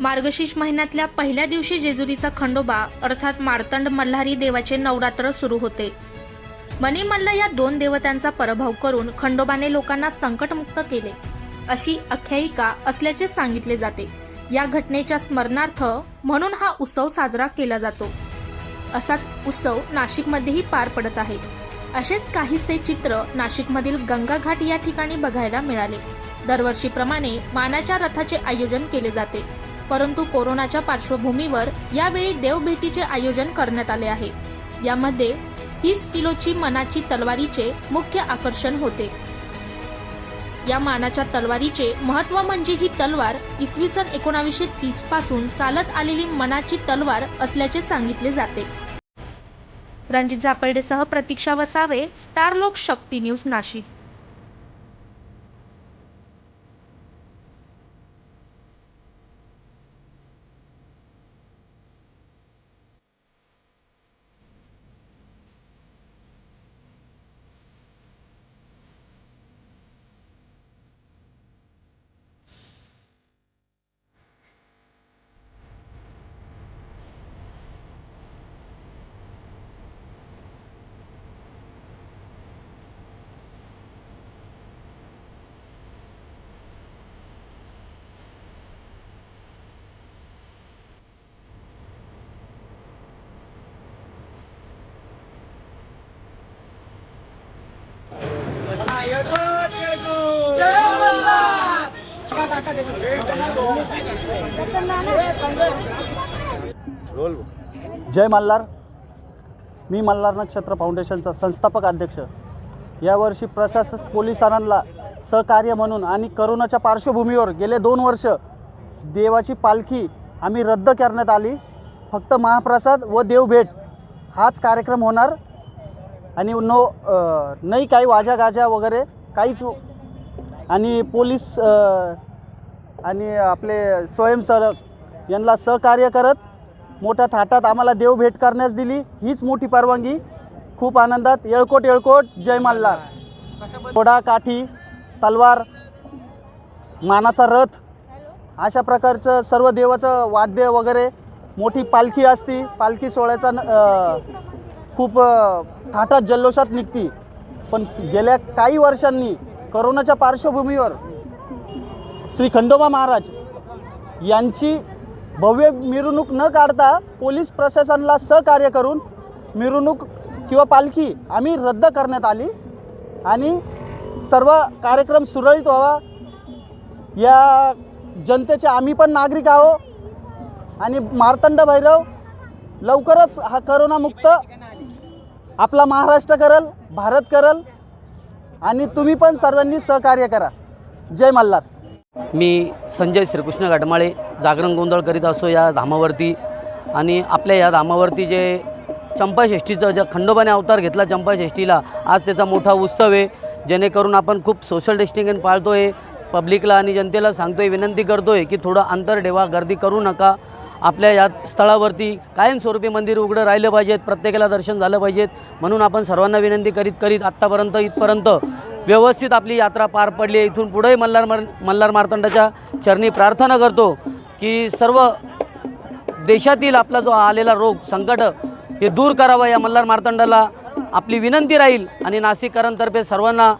मार्गशीर्ष महिन्यातल्या पहिल्या दिवशी जेजुरीचा खंडोबा अर्थात मार्तंड मल्हारी देवाचे नवरात्र सुरू होते. मणिमल्ल या दोन देवतांचा पराभव करून खंडोबाने लोकांना संकटमुक्त केले. अशी आख्यायिका असल्याचे सांगितले जाते. या घटनेच्या स्मरणार्थ म्हणून हा उत्सव साजरा केला जातो. असाच उत्सव नाशिकमध्येही पार पडत आहे. असेच काहीसे चित्र नाशिकमधील गंगाघाट या ठिकाणी बघायला मिळाले. दरवर्षीप्रमाणे मानाच्या रथाचे आयोजन केले जाते. परंतु कोरोनाच्या पार्श्वभूमीवर यावेळी देवभेटीचे आयोजन करण्यात आले आहे. यामध्ये तीस किलोची मनाची तलवारीचे मुख्य आकर्षण होते. या मानाच्या तलवारीचे महत्त्व म्हणजे ही तलवार इसवी सन एकोणावीसशे तीसपासून चालत आलेली मनाची तलवार असल्याचे सांगितले जाते. रणजित झापर्डेसह प्रतीक्षा वसावे स्टार लोक शक्ती न्यूज नाशिक. जय मल्हार. मी मल्हार नक्षत्र फाउंडेशनचा संस्थापक अध्यक्ष. यावर्षी प्रशासन पोलिसांना सहकार्य म्हणून आणि करोनाच्या पार्श्वभूमीवर गेले दोन वर्ष देवाची पालखी आम्ही रद्द करण्यात आली. फक्त महाप्रसाद व देवभेट हाच कार्यक्रम होणार. आणि नो नाही काही वाजा गाजा वगैरे काहीच आणि पोलीस आणि आपले स्वयंसेवक यांना सहकार्य करत मोठ्या थाटात आम्हाला देव भेट करण्यास दिली. हीच मोठी परवानगी. खूप आनंदात. येळकोट येळकोट. जय मल्हार. घोडा काठी तलवार मानाचा रथ अशा प्रकारचं सर्व देवाचं वाद्य वगैरे मोठी पालखी असती. पालखी सोहळ्याचा न- खूप थाटात जल्लोषात निघती. पण गेल्या काही वर्षांनी करोनाच्या पार्श्वभूमीवर श्री खंडोबा महाराज यांची भव्य मिरवणूक न काढता पोलीस प्रशासनाला सहकार्य करून मिरवणूक किंवा पालखी आम्ही रद्द करण्यात आली आणि सर्व कार्यक्रम सुरळीत व्हावा. या जनतेचे आम्ही पण नागरिक आहो आणि मार्तंड भैरव लवकरच हा करोनामुक्त आपला महाराष्ट्र करल भारत करल आणि तुम्ही पण सर्वांनी सहकार्य करा. जय मल्हार. मी संजय श्रीकृष्ण घाटमाळे जागरण गोंधळ करीत असो या धामावरती. आणि आपल्या या धामावरती जे चंपाषष्ठीचं ज्या खंडोबाने अवतार घेतला चंपाषष्ठीला आज त्याचा मोठा उत्सव आहे. जेणेकरून आपण खूप सोशल डिस्टिंगन पाळतो आहे पब्लिकला आणि जनतेला सांगतो आहे विनंती करतो आहे की थोडं अंतर ठेवा गर्दी करू नका. आपल्या या स्थळावरती कायमस्वरूपी मंदिर उघडं राहिलं पाहिजेत प्रत्येकाला दर्शन झालं पाहिजेत. म्हणून आपण सर्वांना विनंती करीत करीत आत्तापर्यंत इथपर्यंत व्यवस्थित आपली यात्रा पार पडली आहे. इथून पुढेही मल्हार मार मल्हार मार्तंडाच्या चरणी प्रार्थना करतो की सर्व देशातील आपला जो आलेला रोग संकट हे दूर करावं. या मल्हार मार्तंडाला आपली विनंती राहील आणि नाशिककरांतर्फे सर्वांना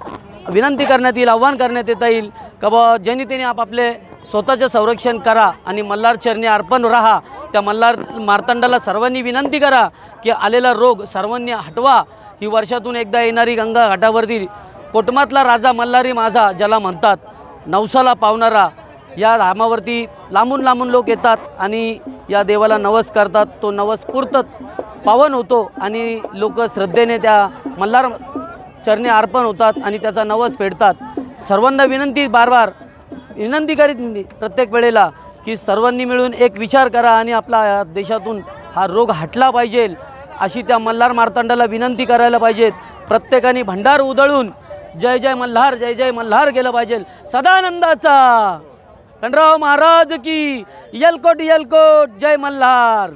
विनंती करण्यात येईल आव्हान करण्यात येता येईल. का बा त्यांनी आपापले स्वतःचं संरक्षण करा आणि मल्हार चरणी अर्पण राहा. त्या मल्हार मार्तंडाला सर्वांनी विनंती करा की आलेला रोग सर्वांनी हटवा. ही वर्षातून एकदा येणारी गंगा घाटावरती कोटमातला राजा मल्हारी माझा ज्याला म्हणतात नवसाला पावणारा. या धामावरती लांबून लांबून लोक येतात आणि या देवाला नवस करतात. तो नवस पुरतत पावन होतो आणि लोक श्रद्धेने त्या मल्हार चरणी अर्पण होतात आणि त्याचा नवस फेडतात. सर्वांना विनंती बार बार विनंती करीत प्रत्येक वेळेला की सर्वांनी मिळून एक विचार करा आणि आपला देशातून हा रोग हटला पाहिजे अशी त्या मल्हार मार्तंडाला विनंती करायला पाहिजेत. प्रत्येकाने भंडार उधळून जय जय मल्हार जय जय मल्हार गेलं पाहिजे. सदानंदाचा. खंडराव महाराज की यलकोट यलकोट जय मल्हार.